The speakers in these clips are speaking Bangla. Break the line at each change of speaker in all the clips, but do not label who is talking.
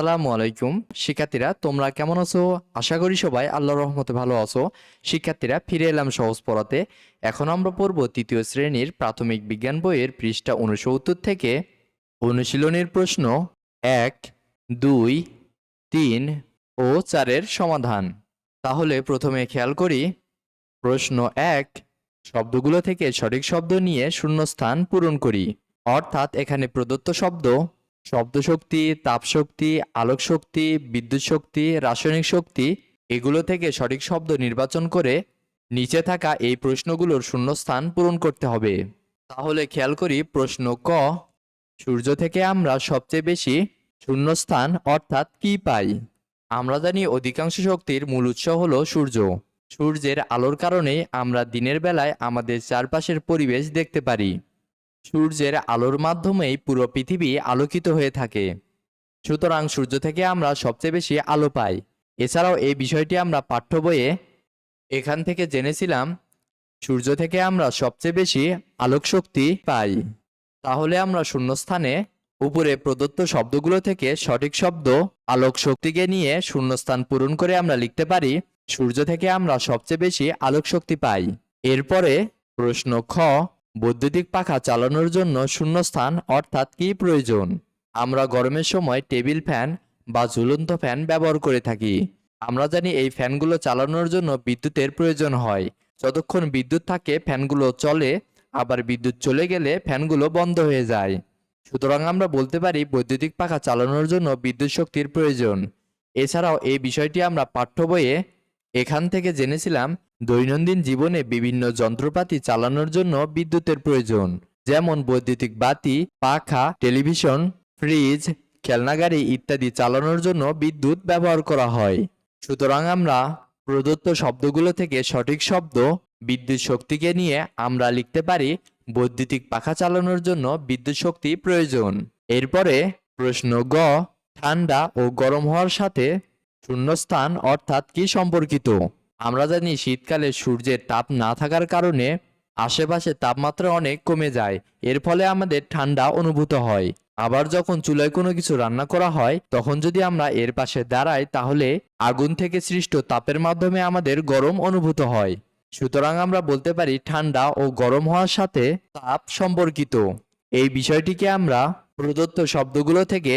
আসসালামু আলাইকুম। শিক্ষার্থীরা, তোমরা কেমন আছো? আশা করি সবাই আল্লাহর রহমতে ভালো আছো। শিক্ষার্থীরা, ফিরে এলাম সহজ পড়াতে। এখন আমরা পড়ব তৃতীয় শ্রেণির প্রাথমিক বিজ্ঞান বইয়ের পৃষ্ঠা উনসত্তর থেকে অনুশীলনের প্রশ্ন এক, দুই, তিন ও চারের সমাধান। তাহলে প্রথমে খেয়াল করি, প্রশ্ন এক, শব্দগুলো থেকে সঠিক শব্দ নিয়ে শূন্যস্থান পূরণ করি। অর্থাৎ এখানে প্রদত্ত শব্দ শব্দ শক্তি তাপ শক্তি আলোক শক্তি বিদ্যুৎ শক্তি রাসায়নিক শক্তি এগুলো থেকে সঠিক শব্দ নির্বাচন করে নিচে থাকা এই প্রশ্নগুলোর শূন্যস্থান পূরণ করতে হবে। তাহলে খেয়াল করি প্রশ্ন ক, সূর্য থেকে আমরা সবচেয়ে বেশি শূন্যস্থান অর্থাৎ কি পাই? আমরা জানি অধিকাংশ শক্তির মূল উৎস হলো সূর্য। সূর্যের আলোর কারণে আমরা দিনের বেলায় আমাদের চারপাশের পরিবেশ দেখতে পারি। সূর্যের আলোর মাধ্যমেই পুরো পৃথিবী আলোকিত হয়ে থাকে। সুতরাং সূর্য থেকে আমরা সবচেয়ে বেশি আলো পাই। এছাড়াও এই বিষয়টি আমরা পাঠ্য বইয়ে এখান থেকে জেনেছিলাম, সূর্য থেকে আমরা সবচেয়ে বেশি আলোক শক্তি পাই। তাহলে আমরা শূন্যস্থানে উপরে প্রদত্ত শব্দগুলো থেকে সঠিক শব্দ আলোক শক্তিকে নিয়ে শূন্যস্থান পূরণ করে আমরা লিখতে পারি, সূর্য থেকে আমরা সবচেয়ে বেশি আলোক শক্তি পাই। এরপরে প্রশ্ন খ বৈদ্যুতিক পাখা চালানোর জন্য শূন্যস্থান অর্থাৎ কি প্রয়োজন? আমরা গরমের সময় টেবিল ফ্যান বা ঝুলন্ত ফ্যান ব্যবহার করে থাকি। আমরা জানি এই ফ্যানগুলো চালানোর জন্য বিদ্যুতের প্রয়োজন হয়। যতক্ষণ বিদ্যুৎ থাকে, ফ্যানগুলো চলে, আবার বিদ্যুৎ চলে গেলে ফ্যানগুলো বন্ধ হয়ে যায়। সুতরাং আমরা বলতে পারি বৈদ্যুতিক পাখা চালানোর জন্য বিদ্যুৎ শক্তির প্রয়োজন। এছাড়াও এই বিষয়টি আমরা পাঠ্য বইয়ে এখান থেকে জেনেছিলাম দৈনন্দিন জীবনে বিভিন্ন যন্ত্রপাতি চালানোর জন্য বিদ্যুতের প্রয়োজন, যেমন বৈদ্যুতিক বাতি, পাখা, টেলিভিশন, ফ্রিজ খেলনাগাড়ি ইত্যাদি চালানোর জন্য বিদ্যুৎ ব্যবহার করা হয়। সুতরাং আমরা প্রদত্ত শব্দগুলো থেকে সঠিক শব্দ, বিদ্যুৎ শক্তিকে নিয়ে আমরা লিখতে পারি বৈদ্যুতিক পাখা চালানোর জন্য বিদ্যুৎ শক্তি প্রয়োজন। এরপরে প্রশ্ন গ, ঠান্ডা ও গরম হওয়ার সাথে শূন্যস্থান অর্থাৎ কি সম্পর্কিত? আমরা জানি শীতকালে সূর্যের তাপ না থাকার কারণে আশেপাশে তাপমাত্রা অনেক কমে যায়। এর ফলে আমাদের ঠান্ডা অনুভূত হয়। আবার যখন চুলায় কোনো কিছু রান্না করা হয়, তখন যদি আমরা এর পাশে দাঁড়াই, তাহলে আগুন থেকে সৃষ্ট তাপের মাধ্যমে আমাদের গরম অনুভূত হয়। সুতরাং আমরা বলতে পারি ঠান্ডা ও গরম হওয়ার সাথে তাপ সম্পর্কিত। এই বিষয়টিকে আমরা প্রদত্ত শব্দগুলো থেকে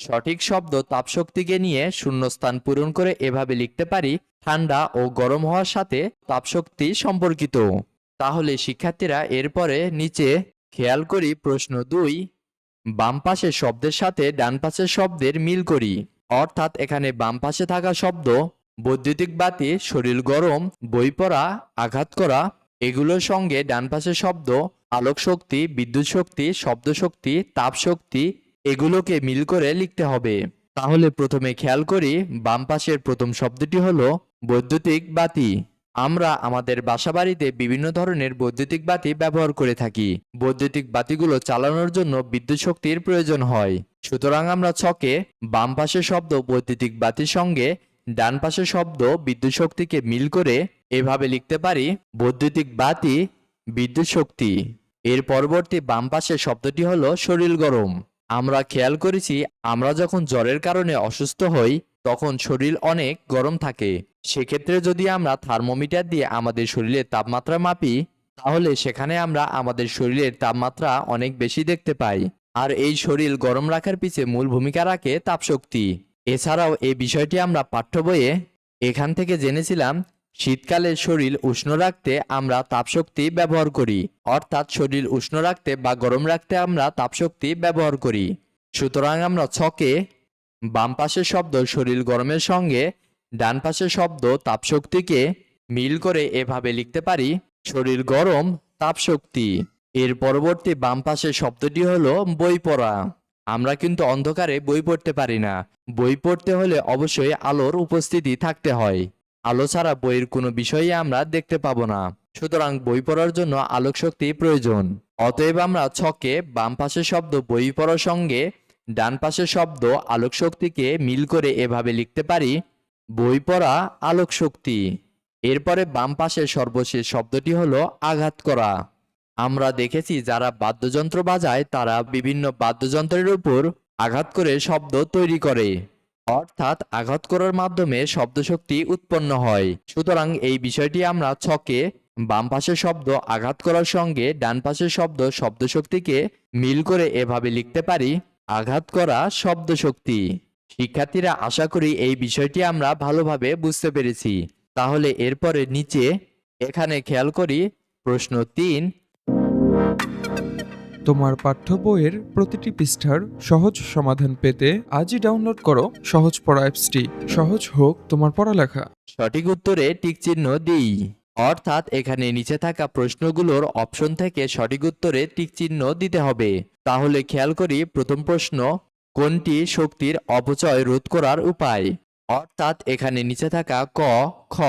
সঠিক শব্দ তাপশক্তিকে নিয়ে শূন্যস্থান পূরণ করে এভাবে লিখতে পারি ঠান্ডা ও গরম হওয়ার সাথে তাপশক্তি সম্পর্কিত। তাহলে শিক্ষার্থীরা এরপরে নিচে খেয়াল করি প্রশ্ন দুই। বাম পাশের শব্দের সাথে ডান পাশের শব্দের মিল করি। অর্থাৎ এখানে বাম পাশে থাকা শব্দ, বৈদ্যুতিক বাতি, শরীর গরম, বই পড়া, আঘাত করা, এগুলোর সঙ্গে ডান পাশের শব্দ, আলোক শক্তি, বিদ্যুৎ শক্তি, শব্দ শক্তি, তাপ শক্তি, এগুলোকে মিল করে লিখতে হবে। তাহলে প্রথমে খেয়াল করি বাম পাশের প্রথম শব্দটি হলো বৈদ্যুতিক বাতি। আমরা আমাদের বাসাবাড়িতে বিভিন্ন ধরনের বৈদ্যুতিক বাতি ব্যবহার করে থাকি। বৈদ্যুতিক বাতিগুলো চালানোর জন্য বিদ্যুৎ শক্তির প্রয়োজন হয়। সুতরাং আমরা ছকে বাম পাশের শব্দ বৈদ্যুতিক বাতির সঙ্গে ডান পাশের শব্দ বিদ্যুৎ শক্তিকে মিল করে এভাবে লিখতে পারি বৈদ্যুতিক বাতি, বিদ্যুৎ শক্তি। এর পরবর্তী বাম পাশের শব্দটি হলো শরীর গরম। আমরা খেয়াল করেছি আমরা যখন জ্বরের কারণে অসুস্থ হই তখন শরীর অনেক গরম থাকে। সেক্ষেত্রে যদি আমরা থার্মোমিটার দিয়ে আমাদের শরীরের তাপমাত্রা মাপি, তাহলে সেখানে আমরা আমাদের শরীরের তাপমাত্রা অনেক বেশি দেখতে পাই। আর এই শরীর গরম রাখার পিছে মূল ভূমিকা রাখে তাপশক্তি। এছাড়াও এই বিষয়টি আমরা পাঠ্য বইয়ে এখান থেকে জেনেছিলাম, শীতকালে শরীর উষ্ণ রাখতে আমরা তাপশক্তি ব্যবহার করি, অর্থাৎ শরীর উষ্ণ রাখতে বা গরম রাখতে আমরা তাপশক্তি ব্যবহার করি। সুতরাং আমরা ছকে বাম পাশের শব্দ শরীর গরমের সঙ্গে, ডান পাশের শব্দ তাপশক্তিকে মিল করে এভাবে লিখতে পারি, শরীর গরম, তাপশক্তি। এর পরবর্তী বাম পাশের শব্দটি হলো বই পড়া। আমরা কিন্তু অন্ধকারে বই পড়তে পারি না। বই পড়তে হলে অবশ্যই আলোর উপস্থিতি থাকতে হয়। আলো ছাড়া বইয়ের কোনো বিষয়ই আমরা দেখতে পাবো না। সুতরাং বই পড়ার জন্য আলোক শক্তি প্রয়োজন। অতএব আমরা ছকে বাম পাশের শব্দ বই পড়ার সঙ্গে ডান পাশের শব্দ আলোক শক্তিকে মিল করে এভাবে লিখতে পারি, বই পড়া আলোক শক্তি এরপরে বাম পাশের সর্বশেষ শব্দটি হলো আঘাত করা। আমরা দেখেছি যারা বাদ্যযন্ত্র বাজায়, তারা বিভিন্ন বাদ্যযন্ত্রের উপর আঘাত করে শব্দ তৈরি করে। অর্থাৎ আঘাত করার মাধ্যমে শব্দশক্তি উৎপন্ন হয়। সুতরাং এই বিষয়টি আমরা ছকে বাম পাশের শব্দ আঘাত করার সঙ্গে ডান পাশের শব্দ শব্দশক্তিকে মিল করে এভাবে লিখতে পারি আঘাত করা শব্দশক্তি। শিক্ষার্থীরা আশা করি এই বিষয়টি আমরা ভালোভাবে বুঝতে পেরেছি। তাহলে এরপরে নিচে এখানে খেয়াল করি প্রশ্ন তিন।
তোমার পাঠ্য বইয়ের প্রতিটি পৃষ্ঠার সহজ সমাধান পেতে আজই ডাউনলোড করো সহজ পড়া অ্যাপসটি। সহজ হোক তোমার পড়ালেখা।
সঠিক উত্তরে টিক চিহ্ন দিই। অর্থাৎ এখানে নিচে থাকা প্রশ্নগুলোর অপশন থেকে সঠিক উত্তরে টিক চিহ্ন দিতে হবে। তাহলে খেয়াল করি, প্রথম প্রশ্ন, কোনটি শক্তির অপচয় রোধ করার উপায়? অর্থাৎ এখানে নিচে থাকা ক, খ,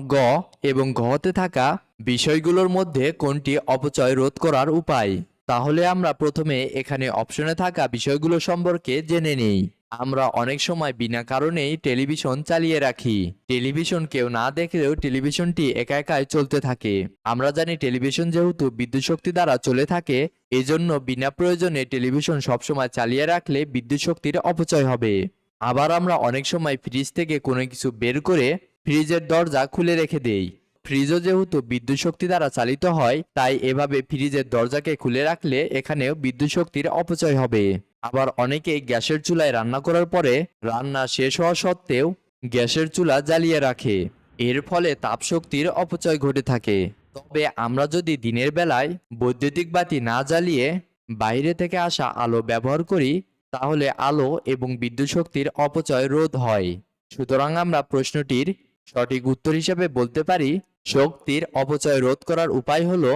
গ এবং ঘতে থাকা বিষয়গুলোর মধ্যে কোনটি অপচয় রোধ করার উপায়? তাহলে আমরা প্রথমে এখানে অপশনে থাকা বিষয়গুলো সম্পর্কে জেনে নেই। আমরা অনেক সময় বিনা কারণেই টেলিভিশন চালিয়ে রাখি। টেলিভিশন কেউ না দেখলেও টেলিভিশনটি একা একাই চলতে থাকে। আমরা জানি টেলিভিশন যেহেতু বিদ্যুৎ শক্তি দ্বারা চলে থাকে, এজন্য বিনা প্রয়োজনে টেলিভিশন সবসময় চালিয়ে রাখলে বিদ্যুৎ শক্তির অপচয় হবে। আবার আমরা অনেক সময় ফ্রিজ থেকে কোনো কিছু বের করে ফ্রিজের দরজা খুলে রেখে দেই। ফ্রিজও যেহেতু বিদ্যুৎ শক্তি দ্বারা চালিত হয়, তাই এভাবে ফ্রিজের দরজাকে খুলে রাখলে এখানেও বিদ্যুৎ শক্তির অপচয় হবে। আবার অনেকেই গ্যাসের চুলায় রান্না করার পরে রান্না শেষ হওয়া সত্ত্বেও গ্যাসের চুলা জ্বালিয়ে রাখে। এর ফলে তাপশক্তির অপচয় ঘটে থাকে। তবে আমরা যদি দিনের বেলায় বৈদ্যুতিক বাতি না জ্বালিয়ে বাইরে থেকে আসা আলো ব্যবহার করি, তাহলে আলো এবং বিদ্যুৎ শক্তির অপচয় রোধ হয়। সুতরাং আমরা প্রশ্নটির সঠিক উত্তর হিসেবে বলতে পারি, শক্তির অপচয় রোধ করার উপায় হলো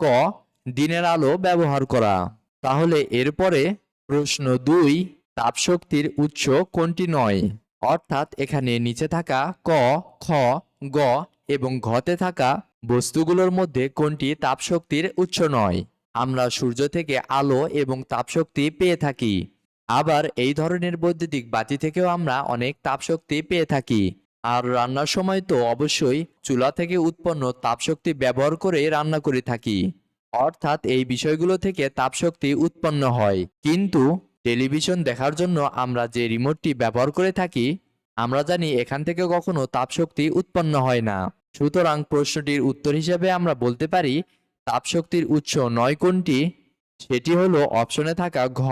ক, দিনের আলো ব্যবহার করা। তাহলে এরপরে প্রশ্ন দুই, তাপশক্তির উৎস কোনটি নয়? অর্থাৎ এখানে নিচে থাকা ক, খ, গ এবং ঘতে থাকা বস্তুগুলোর মধ্যে কোনটি তাপশক্তির উৎস নয়? আমরা সূর্য থেকে আলো এবং তাপশক্তি পেয়ে থাকি। আবার এই ধরনের বৈদ্যুতিক বাতি থেকেও আমরা অনেক তাপশক্তি পেয়ে থাকি। আর রান্নার সময় তো অবশ্যই চুলা থেকে উৎপন্ন তাপশক্তি ব্যবহার করে রান্না করে থাকি। অর্থাৎ এই বিষয়গুলো থেকে তাপশক্তি উৎপন্ন হয়। কিন্তু টেলিভিশন দেখার জন্য আমরা যে রিমোটটি ব্যবহার করে থাকি, আমরা জানি এখান থেকে কখনো তাপশক্তি উৎপন্ন হয় না। সুতরাং প্রশ্নটির উত্তর হিসেবে আমরা বলতে পারি, তাপশক্তির উৎস নয় কোনটি? সেটি হলো অপশনে থাকা ঘ,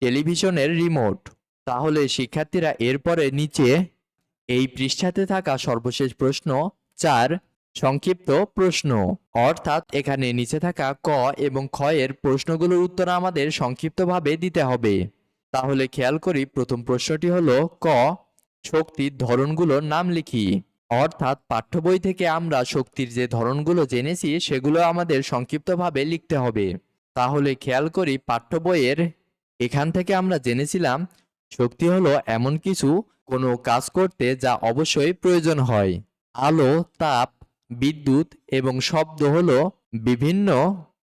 টেলিভিশনের রিমোট। তাহলে শিক্ষার্থীরা এরপরে নিচে এই পৃষ্ঠাতে থাকা সর্বশেষ প্রশ্ন চার সংক্ষিপ্ত প্রশ্ন। অর্থাৎ এখানে নিচে থাকা ক এবং খ এর প্রশ্নগুলোর উত্তর আমাদের সংক্ষিপ্তভাবে দিতে হবে। তাহলে খেয়াল করি প্রথম প্রশ্নটি হলো ক শক্তির ধরনগুলোর নাম লিখি। অর্থাৎ পাঠ্য বই থেকে আমরা শক্তির যে ধরনগুলো জেনেছি সেগুলো আমাদের সংক্ষিপ্তভাবে লিখতে হবে। তাহলে খেয়াল করি পাঠ্য বইয়ের এখান থেকে আমরা জেনেছিলাম শক্তি হলো এমন কিছু, কোনো কাজ করতে যা অবশ্যই প্রয়োজন হয়। আলো, তাপ বিদ্যুৎ এবং শব্দ হলো বিভিন্ন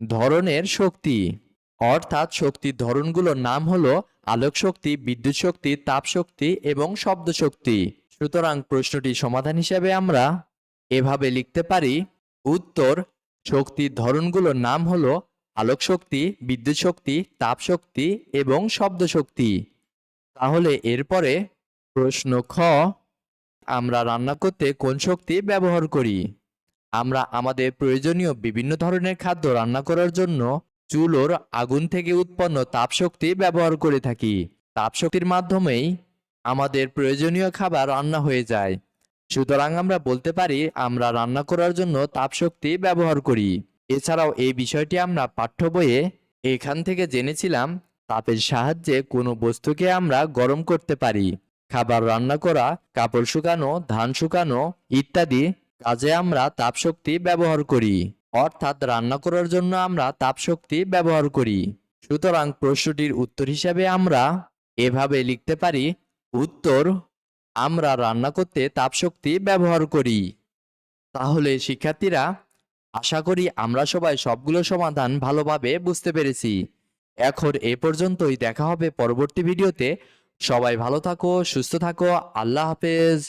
ধরনের শক্তি। অর্থাৎ শক্তির ধরনগুলোর নাম হলো আলোক শক্তি, বিদ্যুৎ শক্তি, তাপ শক্তি এবং শব্দ শক্তি। সুতরাং প্রশ্নটি সমাধান হিসেবে আমরা এভাবে লিখতে পারি, উত্তর শক্তির ধরনগুলোর নাম হলো আলোক শক্তি, বিদ্যুৎ শক্তি, তাপ শক্তি এবং শব্দ শক্তি। তাহলে এরপরে প্রশ্ন খ, আমরা রান্না করতে কোন শক্তি ব্যবহার করি? আমরা আমাদের প্রয়োজনীয় বিভিন্ন ধরনের খাদ্য রান্না করার জন্য চুলোর আগুন থেকে উৎপন্ন তাপশক্তি ব্যবহার করে থাকি। তাপশক্তির মাধ্যমেই আমাদের প্রয়োজনীয় খাবার রান্না হয়ে যায়। সুতরাং আমরা বলতে পারি, আমরা রান্না করার জন্য তাপশক্তি ব্যবহার করি। এছাড়াও এই বিষয়টি আমরা পাঠ্য বইয়ে এখান থেকে জেনেছিলাম, তাপের সাহায্যে কোনো বস্তুকে আমরা গরম করতে পারি। খাবার রান্না করা, কাপড় শুকানো, ধান শুকানো ইত্যাদি কাজে আমরা তাপশক্তি ব্যবহার করি, অর্থাৎ রান্না করার জন্য আমরা তাপশক্তি ব্যবহার করি। সুতরাং প্রশ্নটির উত্তর হিসাবে আমরা এভাবে লিখতে পারি, উত্তর, আমরা রান্না করতে তাপশক্তি ব্যবহার করি। তাহলে শিক্ষার্থীরা, আশা করি আমরা সবাই সবগুলো সমাধান ভালোভাবে বুঝতে পেরেছি। এখন এ পর্যন্তই, দেখা হবে পরবর্তী ভিডিওতে। সবাই ভালো থাকো, সুস্থ থাকো, আল্লাহ হাফেজ।